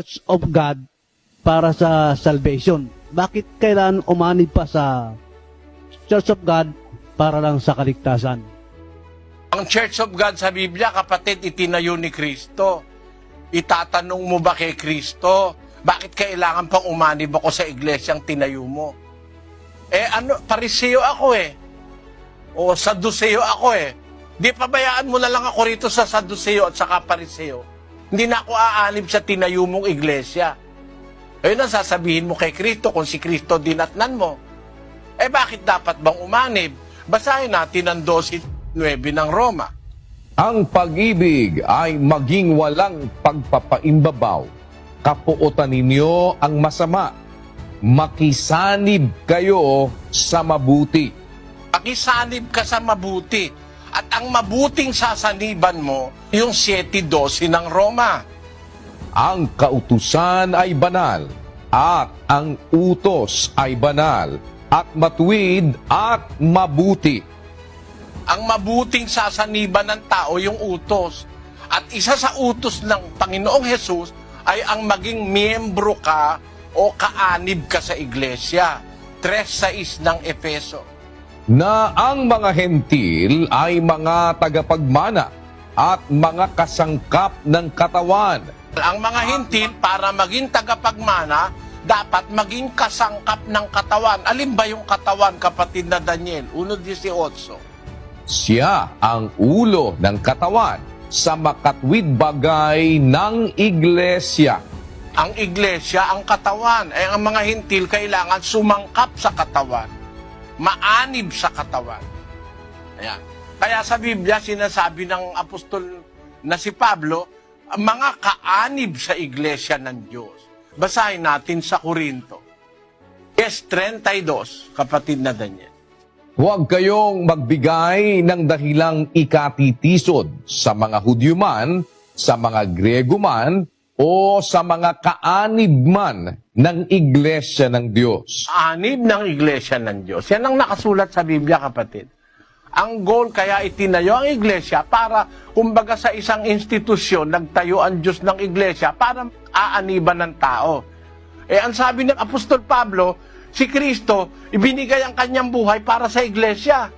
Church of God para sa salvation. Bakit kailangan umanib pa sa Church of God para lang sa kaligtasan? Ang Church of God sa Biblia, kapatid, itinayo ni Kristo. Itatanong mo ba kay Kristo, bakit kailangan pang umanib ako sa iglesyang tinayo mo? Eh ano, pariseo ako eh. O saduseo ako eh. Di pabayaan mo na lang ako rito sa saduseo at saka pariseo. Hindi na ako aanib sa tinayo mong iglesia. Ayun ang sasabihin mo kay Kristo kung si Kristo dinatnan mo. Eh bakit dapat bang umanib? Basahin natin ang 12.9 ng Roma. Ang pag-ibig ay maging walang pagpapaimbabaw. Kapuotan ninyo ang masama. Makisanib kayo sa mabuti. Pakisanib ka sa mabuti. At ang mabuting sasaniban mo, yung 7.12 ng Roma. Ang kautusan ay banal at ang utos ay banal at matuwid at mabuti. Ang mabuting sasaniban ng tao, yung utos. At isa sa utos ng Panginoong Hesus ay ang maging miyembro ka o kaanib ka sa iglesia. 3.6 ng Efeso. Na ang mga hentil ay mga tagapagmana at mga kasangkap ng katawan. Ang mga hintil, para maging tagapagmana, dapat maging kasangkap ng katawan. Alin ba yung katawan, kapatid na Daniel? 1.18. Siya ang ulo ng katawan sa makatwid bagay ng iglesia. Ang iglesia, ang katawan. Eh, ang mga hintil, kailangan sumangkap sa katawan. Maanib sa katawan. Ayan. Kaya sa Biblia, sinasabi ng apostol na si Pablo, mga kaanib sa iglesia ng Diyos. Basahin natin sa Korinto. Yes, 32, kapatid na Daniel. Huwag kayong magbigay ng dahilang ikatitisod sa mga Hudyo man, sa mga Grego man, o sa mga kaanib man ng iglesia ng Diyos. Anib ng iglesia ng Diyos. Yan ang nakasulat sa Biblia, kapatid. Ang goal kaya itinayo ang iglesia para, kumbaga sa isang institusyon, nagtayo ang Diyos ng iglesia para aaniban ng tao. Eh, ang sabi ng Apostol Pablo, si Kristo, ibinigay ang kanyang buhay para sa iglesia.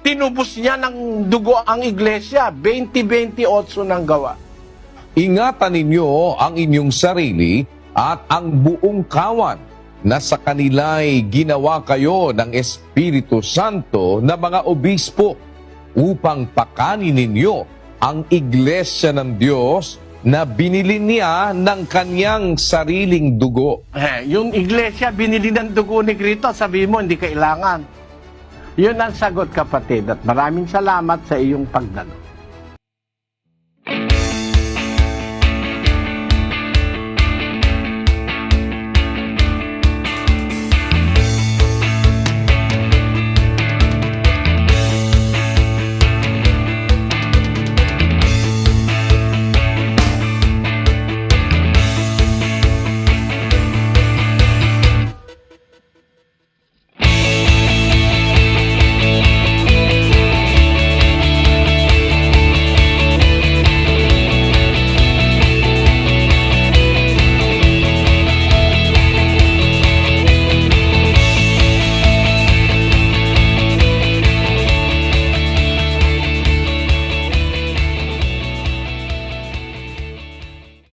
Tinubos niya ng dugo ang iglesia, 20-28 ng gawa. Ingatan ninyo ang inyong sarili at ang buong kawan na sa kanila'y ginawa kayo ng Espiritu Santo na mga obispo upang pakanin ninyo ang iglesia ng Diyos na binili niya ng kanyang sariling dugo. Eh, yung iglesia, binili ng dugo ni Kristo, sabi mo, hindi kailangan. Yun ang sagot kapatid at maraming salamat sa iyong pagdalo.